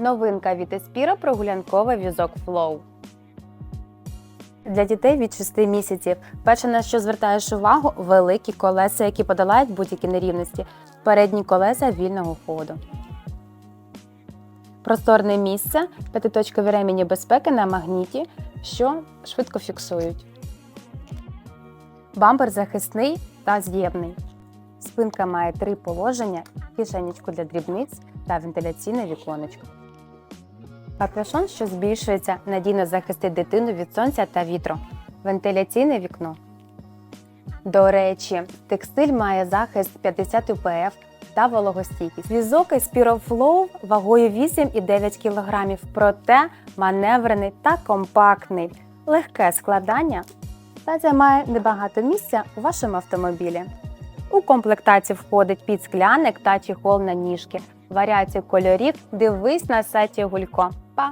Новинка від Espiro прогулянковий візок Flow. Для дітей від 6 місяців. Перше, на що звертаєш увагу, великі колеса, які подолають будь-які нерівності. Передні колеса вільного ходу. Просторне місце, п'ятиточкові ремені безпеки на магніті, що швидко фіксують. Бампер захисний та з'ємний. Спинка має три положення: кишенечку для дрібниць та вентиляційне віконечко. Капюшон, що збільшується, надійно захистить дитину від сонця та вітру. Вентиляційне вікно. До речі, текстиль має захист 50 УПФ та вологостійкість. Візок Flow вагою 8,9 кг, проте маневрений та компактний, легке складання та займає небагато місця у вашому автомобілі. У комплектацію входить підскляник та чехол на ніжки. Варіацію кольорів дивись на сайті Гулько. Па!